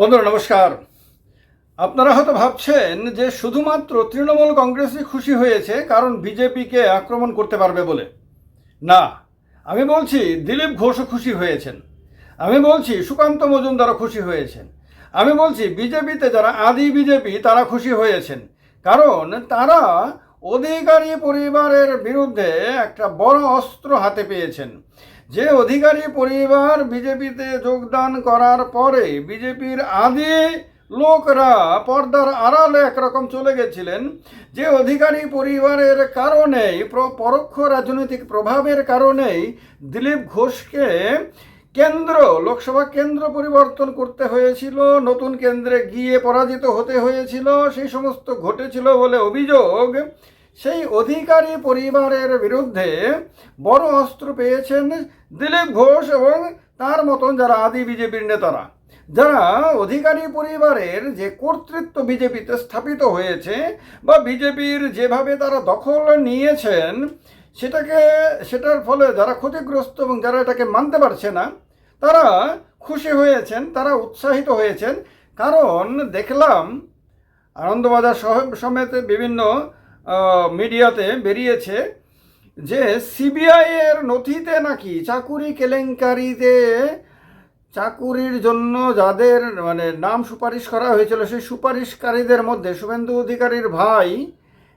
বন্ধুরা, নমস্কার। আপনারা হয়তো ভাবছেন যে শুধুমাত্র তৃণমূল কংগ্রেসই খুশি হয়েছে কারণ বিজেপিকে আক্রমণ করতে পারবে বলে। না, আমি বলছি দিলীপ ঘোষও খুশি হয়েছেন। আমি বলছি সুকান্ত মজুমদারও খুশি হয়েছেন। আমি বলছি বিজেপিতে যারা আদি বিজেপি, তারা খুশি হয়েছেন। কারণ তারা অধিকারী পরিবারের বিরুদ্ধে একটা বড় অস্ত্র হাতে পেয়েছেন। যে অধিকারী পরিবার বিজেপিতে যোগদান করার পরে বিজেপির আদি লোকরা পর্দার আড়ালে একরকম চলে গেছিলেন, যে অধিকারী পরিবারের কারণেই পরোক্ষ রাজনৈতিক প্রভাবের কারণেই দিলীপ ঘোষকে কেন্দ্র, লোকসভা কেন্দ্র পরিবর্তন করতে হয়েছিল, নতুন কেন্দ্রে গিয়ে পরাজিত হতে হয়েছিল, সেই সমস্ত ঘটেছিল বলে অভিযোগ সেই অধিকারী পরিবারের বিরুদ্ধে বড় অস্ত্র পেয়েছেন দিলীপ ঘোষ এবং তার মতন যারা আদি বিজেপির নেতারা। যারা অধিকারী পরিবারের যে কর্তৃত্ব বিজেপিতে স্থাপিত হয়েছে বা বিজেপির যেভাবে তারা দখল নিয়েছেন, সেটাকে, সেটার ফলে যারা ক্ষতিগ্রস্ত এবং যারা এটাকে মানতে পারছে না, তারা খুশি হয়েছেন, তারা উৎসাহিত হয়েছেন। কারণ দেখলাম আনন্দবাজার সহ, সমেত বিভিন্ন মিডিয়াতে বেরিয়েছে যে সিবিআই এর নথিতে নাকি চাকুরি কেলেঙ্কারিতে চাকুরির জন্য যাদের মানে নাম সুপারিশ করা হয়েছিল, সেই সুপারিশকারীদের মধ্যে শুভেন্দু অধিকারীর ভাই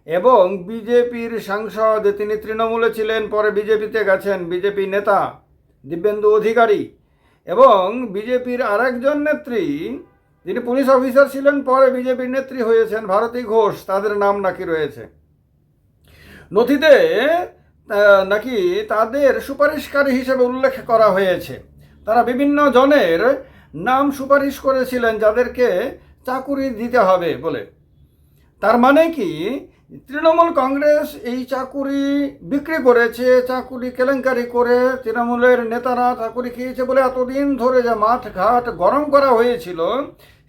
এবং বিজেপির সাংসদ তিনি তৃণমূলে ছিলেন, পরে বিজেপিতে গেছেন, বিজেপি নেতা দিব্যেন্দু অধিকারী এবং বিজেপির আরেকজন নেত্রী, যিনি পুলিশ অফিসার ছিলেন, পরে বিজেপির নেত্রী হয়েছেন ভারতী ঘোষ, তাদের নাম নাকি রয়েছে। নথিতে নাকি তাদের সুপারিশকারী হিসেবে উল্লেখ করা হয়েছে। তারা বিভিন্ন জনের নাম সুপারিশ করেছিলেন যাদেরকে চাকুরি দিতে হবে বলে। তার মানে কি, তৃণমূল কংগ্রেস এই চাকুরি বিক্রি করেছে, চাকুরি কেলেঙ্কারি করে তৃণমূলের নেতারা চাকুরি খেয়েছে বলে এতদিন ধরে যে মাঠ ঘাট গরম করা হয়েছিল,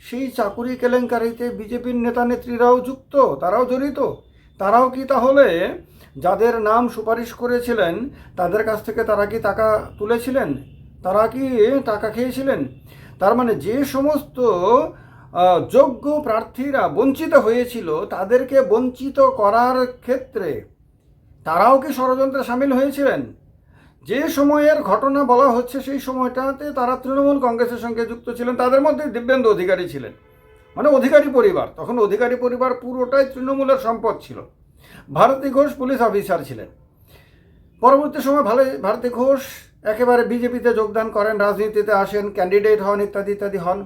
সেই চাকুরি কেলেঙ্কারিতে বিজেপির নেতা নেত্রীরাও যুক্ত, তারাও জড়িত। তারাও কি তাহলে যাদের নাম সুপারিশ করেছিলেন, তাদের কাছ থেকে তারা কি টাকা তুলেছিলেন? তারা কি টাকা খেয়েছিলেন? তার মানে যে সমস্ত যোগ্য প্রার্থীরা বঞ্চিত হয়েছিল, তাদেরকে বঞ্চিত করার ক্ষেত্রে তারাও কি ষড়যন্ত্রে সামিল হয়েছিলেন? যে সময়ের ঘটনা বলা হচ্ছে, সেই সময়টাতে তারা তৃণমূল কংগ্রেসের সঙ্গে যুক্ত ছিলেন, তাদের মধ্যে দিব্যেন্দু অধিকারী ছিলেন। মানে অধিকারী পরিবার, তখন অধিকারী পরিবার পুরোটাই তৃণমূলের সম্পদ ছিল। ভারতী ঘোষ পুলিশ অফিসার ছিলেন। পরবর্তী সময় ভালো ভারতী ঘোষ একেবারে বিজেপিতে যোগদান করেন, রাজনীতিতে আসেন ক্যান্ডিডেট হন, ইত্যাদি ইত্যাদি হন।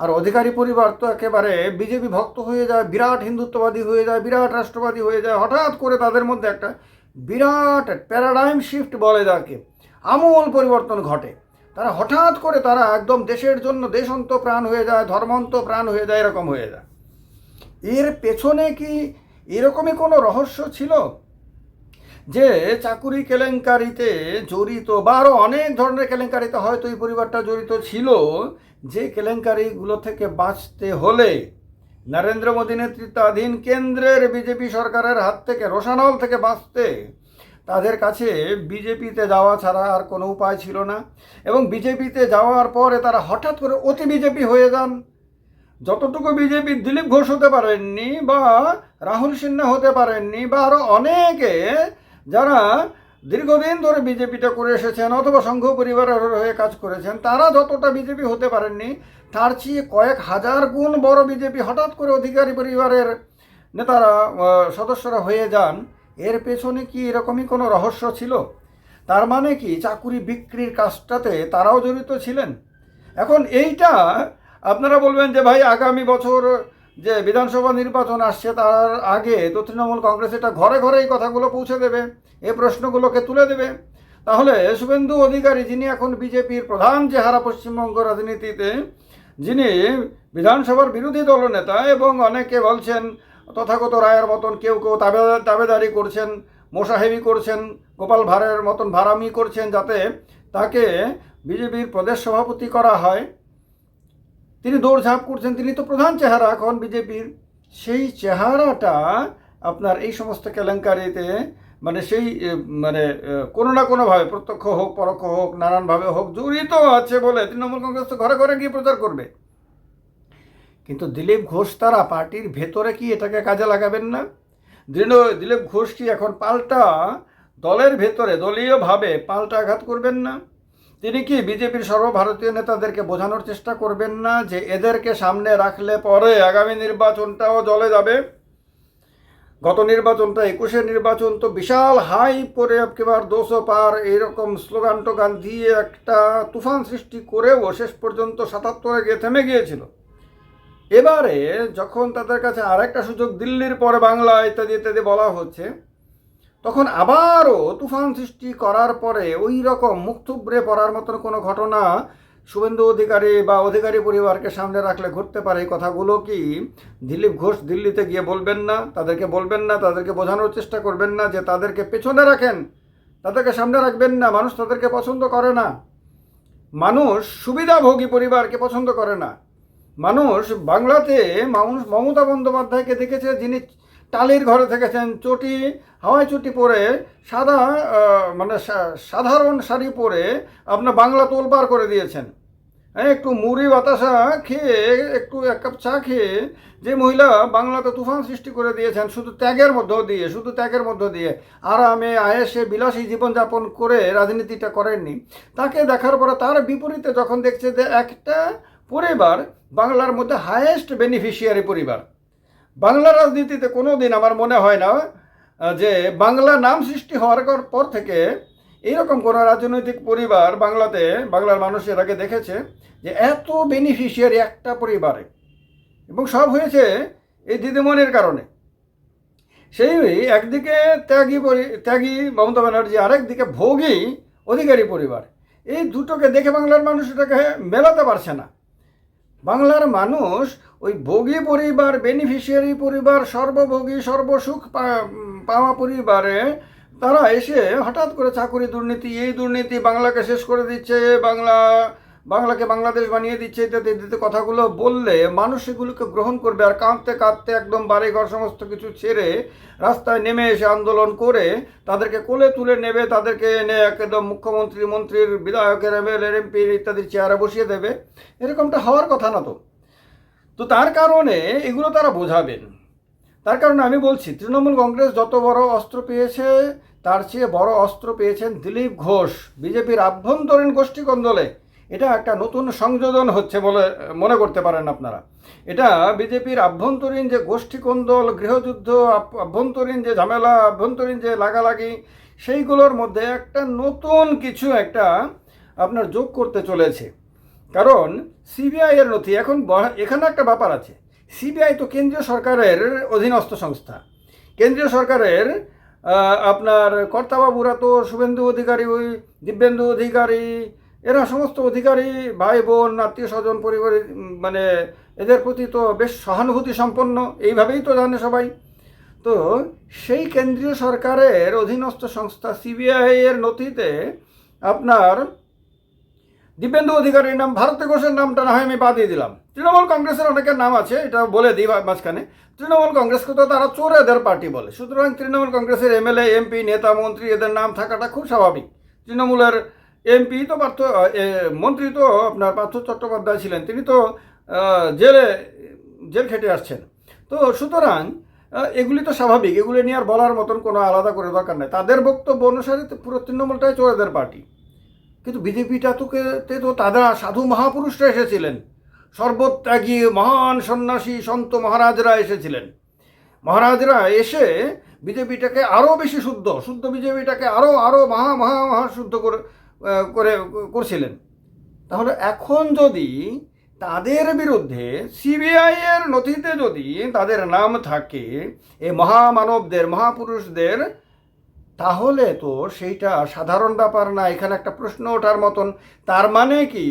আর অধিকারী পরিবার তো একেবারে বিজেপি ভক্ত হয়ে যায়, বিরাট হিন্দুত্ববাদী হয়ে যায়, বিরাট রাষ্ট্রবাদী হয়ে যায়, হঠাৎ করে তাদের মধ্যে একটা বিরাট প্যারাডাইম শিফট বলে যাকে আমূল পরিবর্তন ঘটে। তারা হঠাৎ করে তারা একদম দেশের জন্য দেশন্ত প্রাণ হয়ে যায় ধর্মান্ত প্রাণ হয়ে যায়, এরকম হয়ে যায়। এর পেছনে কি এরকমই কোনো রহস্য ছিল? যে চাকুরি কেলেঙ্কারিতে জড়িত বা আরও অনেক ধরনের কেলেঙ্কারিতে হয়তো এই পরিবারটা জড়িত ছিল, যে কেলেঙ্কারিগুলো থেকে বাঁচতে হলে নরেন্দ্র মোদী নেতৃত্বাধীন কেন্দ্রের বিজেপি সরকারের হাত থেকে, রোশানল থেকে বাঁচতে তাদের কাছে বিজেপিতে যাওয়া ছাড়া আর কোনো উপায় ছিল না। এবং বিজেপিতে যাওয়ার পরে তারা হঠাৎ করে অতি বিজেপি হয়ে যান। যতটুকু বিজেপি দিলীপ ঘোষ হতে পারেননি বা রাহুল সিনহা হতে পারেননি বা আরও অনেকে যারা দীর্ঘদিন ধরে বিজেপিটা করে এসেছেন অথবা সংঘ পরিবারের হয়ে কাজ করেছেন, তারা যতটা বিজেপি হতে পারেননি, তার চেয়ে কয়েক হাজার গুণ বড় বিজেপি হঠাৎ করে অধিকারী পরিবারের নেতারা সদস্যরা হয়ে যান, এর পেছনে কি এরকমই কোনো রহস্য ছিল? তার মানে কি, চাকুরি বিক্রির কাজটাতে তারাও জড়িত ছিলেন? এখন এইটা আপনারা বলবেন যে ভাই, আগামী বছর যে বিধানসভা নির্বাচন আসছে, তার আগে তো তৃণমূল কংগ্রেস এটা ঘরে ঘরে এই কথাগুলো পৌঁছে দেবে, এই প্রশ্নগুলোকে তুলে দেবে। তাহলে শুভেন্দু অধিকারী যিনি এখন বিজেপির প্রধান চেহারা পশ্চিমবঙ্গ রাজনীতিতে, যিনি বিধানসভার বিরোধী দলনেতা এবং অনেকে বলছেন, তথাগত রায়ের মতন কেউ কেউ তাবে, তাবেদারি করছেন মোসাহেবি করছেন, গোপাল ভাঁড়ের মতন ভাড়ামি করছেন, যাতে তাকে বিজেপির প্রদেশ সভাপতি করা হয়। তিনি দৌড়ঝাঁপ করছেন, তিনি তো প্রধান চেহারা এখন বিজেপির। সেই চেহারাটা আপনার এই সমস্ত কেলেঙ্কারিতে মানে সেই মানে কোনো না কোনোভাবে, প্রত্যক্ষ হোক, পরোক্ষ হোক, নানানভাবে হোক, জড়িত আছে বলে তৃণমূল কংগ্রেস তো ঘরে ঘরে গিয়ে প্রচার করবে। কিন্তু দিলীপ ঘোষ তারা পার্টির ভেতরে কি এটাকে কাজে লাগাবেন না? দিলীপ ঘোষ কি এখন পাল্টা দলের ভেতরে দলীয়ভাবে পাল্টা আঘাত করবেন না? তিনি কি বিজেপির সর্বভারতীয় নেতাদেরকে বোঝানোর চেষ্টা করবেন না যে এদেরকে সামনে রাখলে পরে আগামী নির্বাচনটাও জলে যাবে? গত নির্বাচনটা একুশের নির্বাচন তো বিশাল হাই পরে একেবার দোষো পার। এইরকম স্লোগান টোগান দিয়ে একটা তুফান সৃষ্টি করেও শেষ পর্যন্ত সাতাত্তরে গিয়ে থেমে গিয়েছিল। এবারে যখন তাদের কাছে আরেকটা সুযোগ দিল্লির পরে বাংলা ইত্যাদি ইত্যাদি বলা হচ্ছে তখন আবারও তুফান সৃষ্টি করার পরে ওই রকম মুখ থুবড়ে পড়ার মতন কোনো ঘটনা শুভেন্দু অধিকারী বা অধিকারী পরিবারকে সামনে রাখলে ঘটতে পারে। এই কথাগুলো কি দিলীপ ঘোষ দিল্লিতে গিয়ে বলবেন না? তাদেরকে বলবেন না? তাদেরকে বোঝানোর চেষ্টা করবেন না যে তাদেরকে পেছনে রাখেন? তাদেরকে সামনে রাখবেন না? মানুষ তাদেরকে পছন্দ করে না। মানুষ সুবিধাভোগী পরিবারকে পছন্দ করে না। মানুষ বাংলাতে মানুষ মমতা বন্দ্যোপাধ্যায়কে দেখেছে যিনি টালির ঘরে থেকেছেন, চটি, হাওয়াই চটি পরে, সাদা মানে সাধারণ শাড়ি পরে আপনার বাংলা তোলপার করে দিয়েছেন। হ্যাঁ একটু মুড়ি বাতাসা খেয়ে, একটু এক কাপ চা খেয়ে যে মহিলা বাংলাতে তুফান সৃষ্টি করে দিয়েছেন, শুধু ত্যাগের মধ্য দিয়ে, শুধু ত্যাগের মধ্য দিয়ে, আরামে, আয়েসে, বিলাসী জীবনযাপন করে রাজনীতিটা করেননি। তাকে দেখার পরে তার বিপরীতে যখন দেখছে যে একটা পরিবার বাংলার মধ্যে হায়েস্ট বেনিফিশিয়ারি পরিবার বাংলা রাজনীতিতে কোনো দিন আমার মনে হয় না যে বাংলা নাম সৃষ্টি হওয়ার পর- থেকে এইরকম কোনো রাজনৈতিক পরিবার বাংলাতে, বাংলার মানুষ এর আগে দেখেছে যে এত বেনিফিশিয়ারি একটা পরিবারে। এবং সব হয়েছে এই দিদিমণির কারণে। সেই একদিকে ত্যাগী ত্যাগী মমতা ব্যানার্জি, আরেকদিকে ভোগী অধিকারী পরিবার। এই দুটোকে দেখে বাংলার মানুষ এটাকে মেলাতে পারছে না। বাংলার মানুষ ওই ভোগী পরিবার বেনিফিশিয়ারি পরিবার, সর্বভোগী, সর্বসুখ পাওয়া পরিবারে তারা এসে হঠাৎ করে চাকুরি দুর্নীতি, এই দুর্নীতি বাংলাকে শেষ করে দিচ্ছে, বাংলা বাংলাকে বাংলাদেশ বানিয়ে দিচ্ছে ইত্যাদি ইত্যাদি কথাগুলো বললে মানুষ সেগুলোকে গ্রহণ করবে আর কাঁদতে কাঁদতে একদম বাড়িঘর সমস্ত কিছু ছেড়ে রাস্তায় নেমে এসে আন্দোলন করে তাদেরকে কোলে তুলে নেবে, তাদেরকে এনে একদম মুখ্যমন্ত্রী, মন্ত্রীর বিধায়কের এমএলএ এমপির ইত্যাদি চেয়ারে বসিয়ে দেবে। এরকমটা হওয়ার কথা না তো। তো তার কারণে এগুলো তারা বোঝাবেন। তার কারণে আমি বলছি, তৃণমূল কংগ্রেস যত বড় অস্ত্র পেয়েছে, তার চেয়ে বড় অস্ত্র পেয়েছেন দিলীপ ঘোষ, বিজেপির আভ্যন্তরীণ গোষ্ঠী কন্দলে। এটা একটা নতুন সংযোজন হচ্ছে বলে মনে করতে পারেন আপনারা। এটা বিজেপির আভ্যন্তরীণ যে গোষ্ঠী কোন্দল গৃহযুদ্ধ আভ- আভ্যন্তরীণ যে ঝামেলা, আভ্যন্তরীণ যে লাগালাগি, সেইগুলোর মধ্যে একটা নতুন কিছু একটা আপনার যোগ করতে চলেছে। কারণ সিবিআই এর নথি, এখন এখানে একটা ব্যাপার আছে। সিবিআই তো কেন্দ্রীয় সরকারের অধীনস্থ সংস্থা। কেন্দ্রীয় সরকারের আপনার কর্তাবাবুরা তো শুভেন্দু অধিকারী দিব্যেন্দু অধিকারী এরা সমস্ত অধিকারী ভাই বোন, আত্মীয় স্বজন, পরিবারের মানে এদের প্রতি তো বেশ সহানুভূতি সম্পন্ন, এইভাবেই তো জানে সবাই। তো সেই কেন্দ্রীয় সরকারের অধীনস্থ সংস্থা সিবিআই এর নথিতে আপনার দিব্যেন্দু অধিকারীর নাম, ভারত ঘোষের নামটা না হয় আমি বাদিয়ে দিলাম। তৃণমূল কংগ্রেসের অনেকের নাম আছে, এটা বলে দিই মাঝখানে। তৃণমূল কংগ্রেসকে তো তারা চোরেদের পার্টি বলে। সুতরাং তৃণমূল কংগ্রেসের এমএলএ, এমপি, নেতা, মন্ত্রী, এদের নাম থাকাটা খুব স্বাভাবিক। তৃণমূলের এমপি তো পার্থ মন্ত্রী তো আপনার পার্থ চট্টোপাধ্যায় ছিলেন, তিনি তো জেলে, জেল খেটে আসছেন। তো সুতরাং এগুলি তো স্বাভাবিক, এগুলি নিয়ে আর বলার মতন কোনো আলাদা করে দরকার নেই। তাদের বক্তব্য অনুসারে পুরো তৃণমূলটাই চোরেদের পার্টি। কিন্তু বিজেপিটা তে তো তারা সাধু মহাপুরুষরা এসেছিলেন। সর্বত্যাগী মহান সন্ন্যাসী সন্ত মহারাজরা এসেছিলেন। মহারাজরা এসে বিজেপিটাকে আরও বেশি শুদ্ধ শুদ্ধ বিজেপিটাকে আরও আরও মহা মহা মহা শুদ্ধ করে করে, করছিলেন। তাহলে এখন যদি তাদের বিরুদ্ধে সিবিআই এর নথিতে যদি তাদের নাম থাকে এই মহামানবদের, মহাপুরুষদের, তাহলে তো সেইটা সাধারণ ব্যাপার না। এখানে একটা প্রশ্ন ওঠার মতন। তার মানে কি?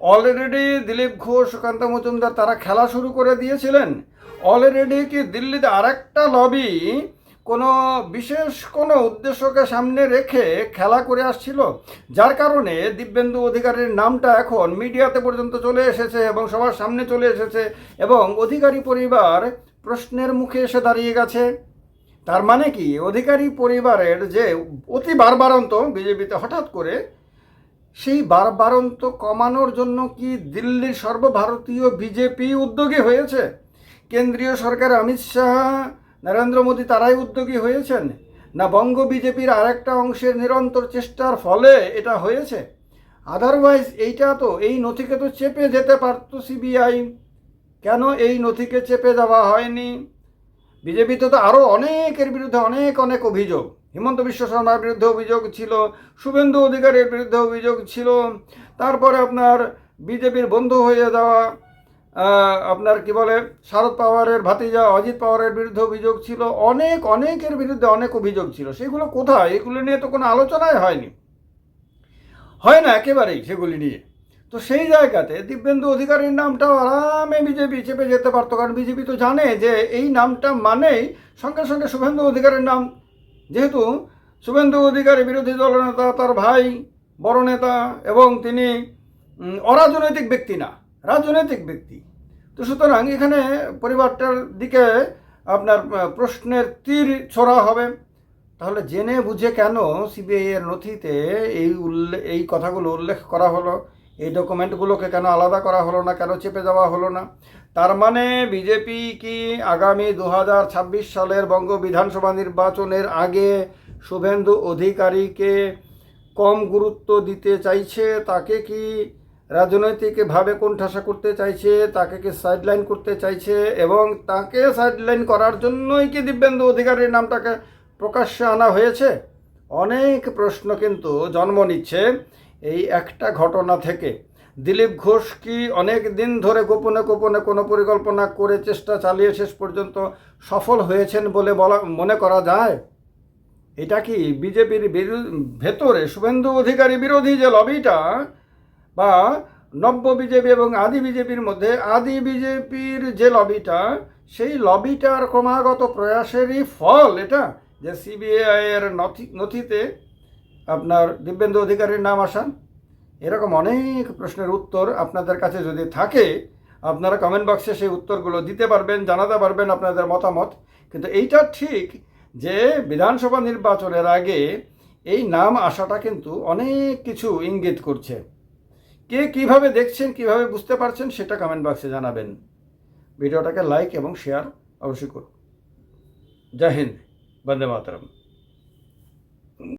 অলরেডি দিলীপ ঘোষ, সুকান্ত মজুমদার তারা খেলা শুরু করে দিয়েছিলেন। অলরেডি কি দিল্লিতে আরেকটা লবি কোনো বিশেষ কোনো উদ্দেশ্যকে সামনে রেখে খেলা করে আসছিল, যার কারণে দিব্যেন্দু অধিকারীর নামটা এখন মিডিয়াতে পর্যন্ত চলে এসেছে এবং সবার সামনে চলে এসেছে এবং অধিকারী পরিবার প্রশ্নের মুখে এসে দাঁড়িয়ে গেছে। তার মানে কি, অধিকারী পরিবারের যে অতি বারবারন্ত বিজেপিতে হঠাৎ করে সেই বারবারন্ত কমানোর জন্য কি দিল্লির সর্বভারতীয় বিজেপি উদ্যোগী হয়েছে? কেন্দ্রীয় সরকার অমিত শাহ নরেন্দ্র মোদী তারাই উদ্যোগী হয়েছেন? না বঙ্গ বিজেপির আরেকটা অংশের নিরন্তর চেষ্টার ফলে এটা হয়েছে? আদারওয়াইজ এইটা তো, এই নথিকে তো চেপে যেতে পারতো সিবিআই। কেন এই নথিকে চেপে যাওয়া হয়নি? বিজেপিতে তো আরও অনেকের বিরুদ্ধে অনেক অনেক অভিযোগ। হিমন্ত বিশ্ব শর্মার বিরুদ্ধে অভিযোগ ছিল, শুভেন্দু অধিকারীর বিরুদ্ধে অভিযোগ ছিল। তারপরে আপনার বিজেপির বন্ধু হয়ে যাওয়া আপনার কি বলে, শারদ পাওয়ারের ভাতিজা অজিত পাওয়ারের বিরুদ্ধে অভিযোগ ছিল, অনেক, অনেকের বিরুদ্ধে অনেক অভিযোগ ছিল। সেগুলো কোথায়? এগুলো নিয়ে তো কোনো আলোচনাই হয়নি। হয় না একেবারেই সেগুলি নিয়ে। তো সেই জায়গাতে দিব্যেন্দু অধিকারীর নামটাও আরামে বিজেপি চেপে যেতে পারতো, কারণ বিজেপি তো জানে যে এই নামটা মানেই সঙ্গে সঙ্গে শুভেন্দু অধিকারীর নাম। যেহেতু শুভেন্দু অধিকারী বিরোধী দলনেতা তার ভাই, বড় নেতা এবং তিনি অরাজনৈতিক ব্যক্তি না। রাজনৈতিক ব্যক্তি। তো সুতরাং এখানে পরিবারটার দিকে আপনার প্রশ্নের তীর ছড়া হবে। তাহলে জেনে বুঝে কেন সিবিআই এর নথিতে এই উল্লেখ এই কথাগুলো উল্লেখ করা হলো? এই ডকুমেন্টগুলোকে কেন আলাদা করা হলো না? কেন চেপে দেওয়া হলো না? তার মানে বিজেপি কি আগামী দু হাজার ছাব্বিশ সালের বঙ্গ বিধানসভা নির্বাচনের আগে শুভেন্দু অধিকারীকে কম গুরুত্ব দিতে চাইছে? তাকে কি রাজনৈতিকভাবে কোণঠাসা করতে চাইছে, তাকে কি সাইডলাইন করতে চাইছে এবং তাকে সাইডলাইন করার জন্যই কি দিব্যেন্দু অধিকারীর নামটাকে প্রকাশ্যে আনা হয়েছে? অনেক প্রশ্ন কিন্তু জন্ম নিচ্ছে এই একটা ঘটনা থেকে। দিলীপ ঘোষ কি অনেক দিন ধরে গোপনে গোপনে কোনো পরিকল্পনা করে চেষ্টা চালিয়ে শেষ পর্যন্ত সফল হয়েছেন বলে বলা, মনে করা যায়? এটা কি বিজেপির ভেতরে শুভেন্দু অধিকারী বিরোধী যে লবিটা বা নব্য বিজেপি এবং আদি বিজেপির মধ্যে, আদি বিজেপির যে লবিটা, সেই লবিটার ক্রমাগত প্রয়াসেরই ফল এটা, যে সিবিআই এর নথি, নথিতে আপনার দিব্যেন্দু অধিকারীর নাম আসান এরকম অনেক প্রশ্নের উত্তর আপনাদের কাছে যদি থাকে, আপনারা কমেন্ট বক্সে সেই উত্তরগুলো দিতে পারবেন, জানাতে পারবেন আপনাদের মতামত। কিন্তু এইটা ঠিক যে বিধানসভা নির্বাচনের আগে এই নাম আসাটা কিন্তু অনেক কিছু ইঙ্গিত করছে। কে কীভাবে দেখছেন, কীভাবে বুঝতে পারছেন, সেটা কমেন্ট বক্সে জানাবেন। ভিডিওটাকে লাইক এবং শেয়ার অবশ্যই করুন। জয় হিন্দ, বন্দে মাতরম।